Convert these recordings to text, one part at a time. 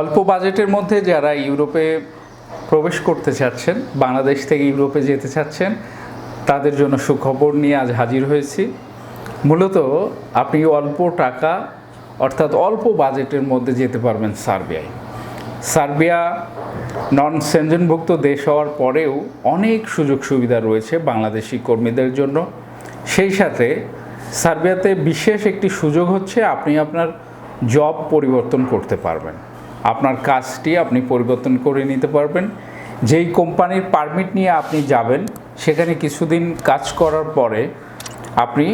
অল্প বাজেটের মধ্যে যারা ইউরোপে প্রবেশ করতে চাচ্ছেন, বাংলাদেশ থেকে ইউরোপে যেতে চাচ্ছেন, তাদের জন্য সুখবর নিয়ে আজ হাজির হয়েছি। মূলত আপনি অল্প টাকা, অর্থাৎ অল্প বাজেটের মধ্যে যেতে পারবেন সার্বিয়ায়। সার্বিয়া নন সেনজনভুক্ত দেশ হওয়ার পরেও অনেক সুযোগ সুবিধা রয়েছে বাংলাদেশি কর্মীদের জন্য। সেই সাথে সার্বিয়াতে বিশেষ একটি সুযোগ হচ্ছে আপনি আপনার জব পরিবর্তন করতে পারবেন। আপনার কাজটি আপনি পরিবর্তন করে নিতে পারবেন। যেই কোম্পানির পারমিট নিয়ে আপনি যাবেন, সেখানে কিছুদিন কাজ করার পরে আপনি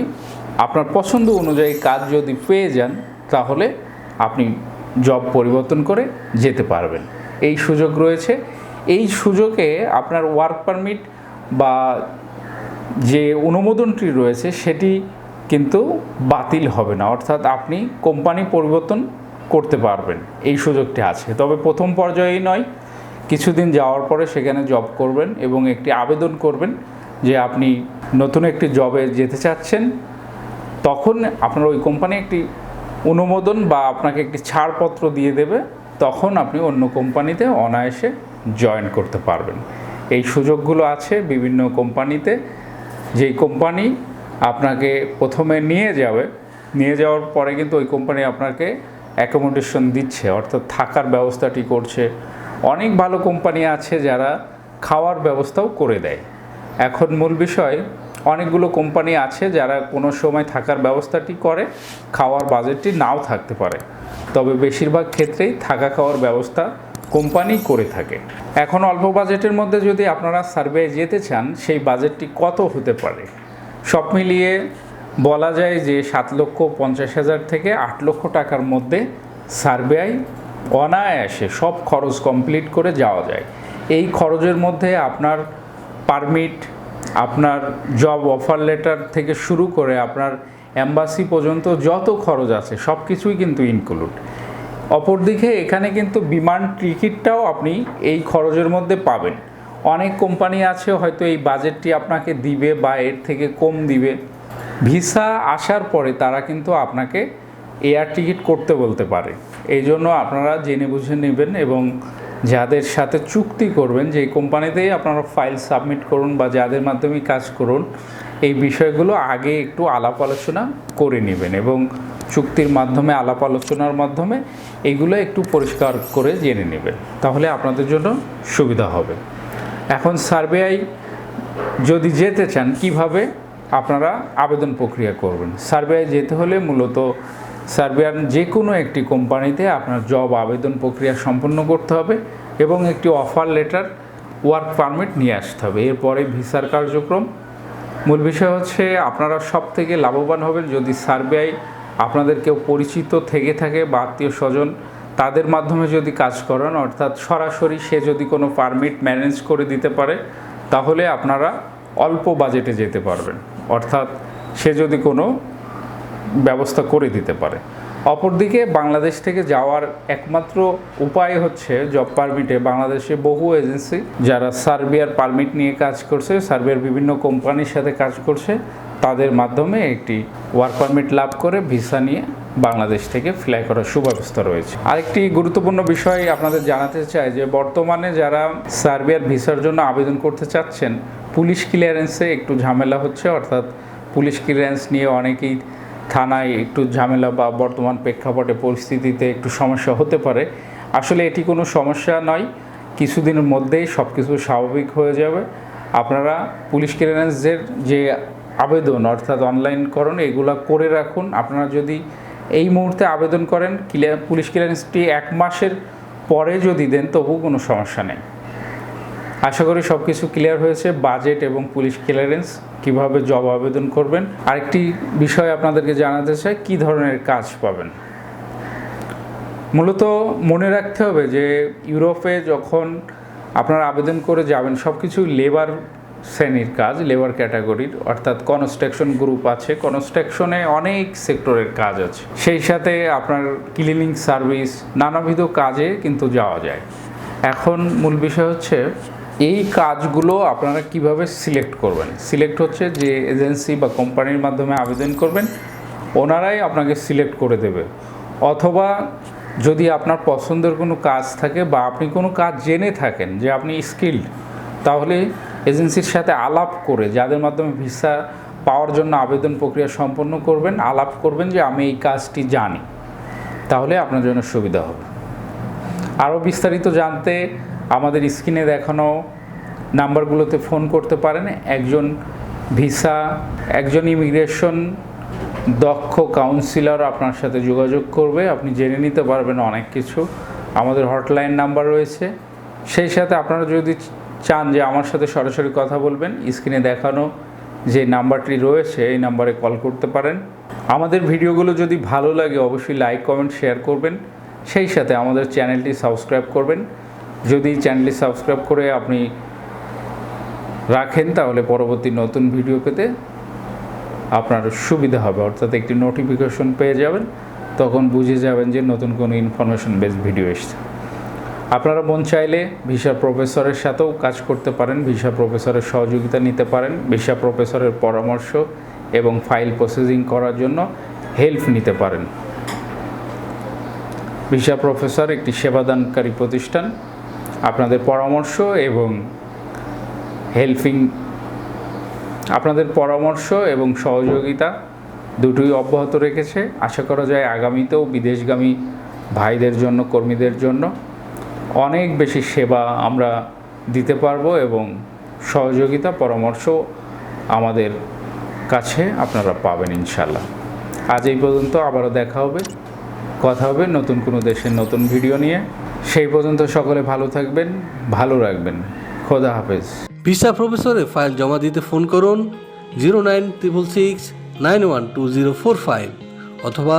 আপনার পছন্দ অনুযায়ী কাজ যদি পেয়ে যান, তাহলে আপনি জব পরিবর্তন করে যেতে পারবেন। এই সুযোগ রয়েছে। এই সুযোগে আপনার ওয়ার্ক পারমিট বা যে অনুমোদনটি রয়েছে, সেটি কিন্তু বাতিল হবে না। অর্থাৎ আপনি কোম্পানি পরিবর্তন করতে পারবেন, এই সুযোগটি আছে। তবে প্রথম পর্যায়েই নয়, কিছুদিন যাওয়ার পরে সেখানে জব করবেন এবং একটি আবেদন করবেন যে আপনি নতুন একটি জবে যেতে চাচ্ছেন, তখন আপনার ওই কোম্পানি একটি অনুমোদন বা আপনাকে একটি ছাড়পত্র দিয়ে দেবে, তখন আপনি অন্য কোম্পানিতে অনায়াসে জয়েন করতে পারবেন। এই সুযোগগুলো আছে বিভিন্ন কোম্পানিতে। যেই কোম্পানি আপনাকে প্রথমে নিয়ে যাবে, নিয়ে যাওয়ার পরে কিন্তু ওই কোম্পানি আপনাকে অ্যাকোমোডেশন দিচ্ছে, অর্থাৎ থাকার ব্যবস্থাটি করছে। অনেক ভালো কোম্পানি আছে যারা খাওয়ার ব্যবস্থাও করে দেয়। এখন মূল বিষয়, অনেকগুলো কোম্পানি আছে যারা কোনো সময় থাকার ব্যবস্থাটি করে, খাওয়ার বাজেটটি নাও থাকতে পারে। তবে বেশিরভাগ ক্ষেত্রেই থাকা খাওয়ার ব্যবস্থা কোম্পানি করে থাকে। এখন অল্প বাজেটের মধ্যে যদি আপনারা সার্ভে যেতে চান, সেই বাজেটটি কত হতে পারে? সব মিলিয়ে বলা যায় যে সাত লক্ষ পঞ্চাশ হাজার থেকে আট লক্ষ টাকার মধ্যে সার্ভেয় অনায়াসে সব খরচ কমপ্লিট করে যাওয়া যায়। এই খরচের মধ্যে আপনার পারমিট, আপনার জব অফার লেটার থেকে শুরু করে আপনার অ্যাম্বাসি পর্যন্ত যত খরচ আছে সব কিছুই কিন্তু ইনক্লুড। অপরদিকে এখানে কিন্তু বিমান টিকিটটাও আপনি এই খরচের মধ্যে পাবেন। অনেক কোম্পানি আছে হয়তো এই বাজেটটি আপনাকে দিবে বা এর থেকে কম দিবে। ভিসা আসার পরে তারা কিন্তু আপনাকে এয়ার টিকিট করতে বলতে পারে। এই জন্য আপনারা জেনে বুঝে নেবেন এবং যাদের সাথে চুক্তি করবেন, যে কোম্পানিতেই আপনারা ফাইল সাবমিট করুন বা যাদের মাধ্যমে কাজ করুন, এই বিষয়গুলো আগে একটু আলাপ আলোচনা করে নেবেন এবং চুক্তির মাধ্যমে, আলাপ আলোচনার মাধ্যমে এগুলো একটু পরিষ্কার করে জেনে নেবেন। তাহলে আপনাদের জন্য সুবিধা হবে। এখন সার্ভেয়াই যদি যেতে চান, কীভাবে আপনারা আবেদন প্রক্রিয়া করবেন। সার্ভেয়ায় যেতে হলে মূলত সার্বিয়ান যে কোনো একটি কোম্পানিতে আপনার জব আবেদন প্রক্রিয়া সম্পন্ন করতে হবে এবং একটি অফার লেটার ওয়ার্ক পারমিট নিয়ে আসতে হবে। এরপরে ভিসার কার্যক্রম। মূল বিষয় হচ্ছে আপনারা সব থেকে লাভবান হবেন যদি সার্বিয়ায় আপনাদের কেউ পরিচিত থেকে থাকে বা আত্মীয় স্বজন তাদের মাধ্যমে যদি কাজ করান, অর্থাৎ সরাসরি সে যদি কোনো পারমিট ম্যানেজ করে দিতে পারে, তাহলে আপনারা অল্প বাজেটে যেতে পারবেন। অর্থাৎ সে যদি কোনো ব্যবস্থা করে দিতে পারে। অপরদিকে বাংলাদেশ থেকে যাওয়ার একমাত্র উপায় হচ্ছে জব পারমিটে বাংলাদেশে বহু এজেন্সি যারা সার্বিয়ার পারমিট নিয়ে কাজ করছে, সার্বিয়ার বিভিন্ন কোম্পানির সাথে কাজ করছে, তাদের মাধ্যমে একটি ওয়ার্ক পারমিট লাভ করে ভিসা নিয়ে বাংলাদেশ থেকে ফ্লাই করার সুব্যবস্থা রয়েছে। আরেকটি গুরুত্বপূর্ণ বিষয় আপনাদের জানাতে চাই যে, বর্তমানে যারা সার্বিয়ার ভিসার জন্য আবেদন করতে চাচ্ছেন, পুলিশ ক্লিয়ারেন্সে একটু ঝামেলা হচ্ছে, অর্থাৎ পুলিশ ক্লিয়ারেন্স নিয়ে অনেকেই থানায় একটু ঝামেলা বা বর্তমান প্রেক্ষাপটে পরিস্থিতিতে একটু সমস্যা হতে পারে। আসলে এটি কোনো সমস্যা নয়, কিছুদিনের মধ্যেই সব কিছু স্বাভাবিক হয়ে যাবে। আপনারা পুলিশ ক্লিয়ারেন্সের যে আবেদন, অর্থাৎ অনলাইনকরণ এগুলো করে রাখুন। আপনারা যদি এই মুহূর্তে আবেদন করেন। ক্লিয়ার, পুলিশ ক্লিয়ারেন্সটি এক মাসের পরে যদি দেন, তবু কোনো সমস্যা নেই। আশা করি সব কিছু ক্লিয়ার হয়েছে। বাজেট এবং পুলিশ ক্লিয়ারেন্স কীভাবে জব আবেদন করবেন। আরেকটি বিষয় আপনাদেরকে জানাতে চাই, কী ধরনের কাজ পাবেন? মূলত মনে রাখতে হবে যে, ইউরোপে যখন আপনারা আবেদন করে যাবেন সব কিছু লেবার শ্রেণির কাজ লেবার ক্যাটাগরির অর্থাৎ কনস্ট্রাকশন গ্রুপ আছে। কনস্ট্রাকশনে অনেক সেক্টরের কাজ আছে। সেই সাথে আপনার ক্লিনিং সার্ভিস নানাবিধ কাজে কিন্তু যাওয়া যায়। এখন মূল বিষয় হচ্ছে, এই কাজগুলো আপনারা কীভাবে সিলেক্ট করবেন? সিলেক্ট হচ্ছে যে এজেন্সি বা কোম্পানির মাধ্যমে আবেদন করবেন, ওনারাই আপনাকে সিলেক্ট করে দেবে। অথবা যদি আপনার পছন্দের কোনো কাজ থাকে বা আপনি কোনো কাজ জেনে থাকেন যে আপনি স্কিল্ড তাহলে এজেন্সির সাথে আলাপ করে যাদের মাধ্যমে ভিসা পাওয়ার জন্য আবেদন প্রক্রিয়া সম্পন্ন করবেন, আলাপ করবেন যে আমি এই কাজটি জানি। তাহলে আপনার জন্য সুবিধা হবে। আরও বিস্তারিত জানতে আমাদের স্ক্রিনে দেখানো নাম্বারগুলোতে ফোন করতে পারেন। একজন ভিসা, একজন ইমিগ্রেশন দক্ষ কাউন্সিলর আপনার সাথে যোগাযোগ করবে। আপনি জেনে নিতে পারবেন অনেক কিছু। আমাদের হটলাইন নাম্বার রয়েছে। সেই সাথে আপনারা যদি চান যে আমার সাথে সরাসরি কথা বলবেন, স্ক্রিনে দেখানো যে নাম্বারটি রয়েছে, এই নাম্বারে কল করতে পারেন। আমাদের ভিডিওগুলো যদি ভালো লাগে, অবশ্যই লাইক, কমেন্ট, শেয়ার করবেন। সেই সাথে আমাদের চ্যানেলটি সাবস্ক্রাইব করবেন। যদি চ্যানেলটি সাবস্ক্রাইব করে আপনি রাখেন, তাহলে পরবর্তী নতুন ভিডিও পেতে আপনার সুবিধা হবে। অর্থাৎ একটি নোটিফিকেশন পেয়ে যাবেন, তখন বুঝে যাবেন যে নতুন কোনো ইনফরমেশন বেস ভিডিও এসছে। আপনারা মন চাইলে ভিসা প্রফেসরের সাথেও কাজ করতে পারেন, ভিসা প্রফেসরের সহযোগিতা নিতে পারেন, ভিসা প্রফেসরের পরামর্শ এবং ফাইল প্রসেসিং করার জন্য হেল্প নিতে পারেন। ভিসা প্রফেসর একটি সেবাদানকারী প্রতিষ্ঠান। আপনাদের পরামর্শ এবং হেল্পিং, আপনাদের পরামর্শ এবং সহযোগিতা দুটোই অব্যাহত রেখেছে। আশা করা যায় আগামীতেও বিদেশগামী ভাইদের জন্য, কর্মীদের জন্য অনেক বেশি সেবা আমরা দিতে পারব এবং সহযোগিতা, পরামর্শ আমাদের কাছে আপনারা পাবেন ইনশাল্লাহ আজ এই পর্যন্ত আবারও দেখা হবে, কথা হবে নতুন কোনো দেশের নতুন ভিডিও নিয়ে। সেই পর্যন্ত সকলে ভালো থাকবেন, ভালো রাখবেন। খোদা হাফেজ। ভিসা প্রফেসরে ফাইল জমা দিতে ফোন করুন zero nine triple six nine one two zero four five অথবা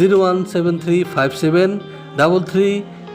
zero one seven three five seven double three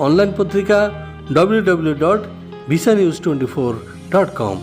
online পত্রিকা W dot Visa News twenty four dot com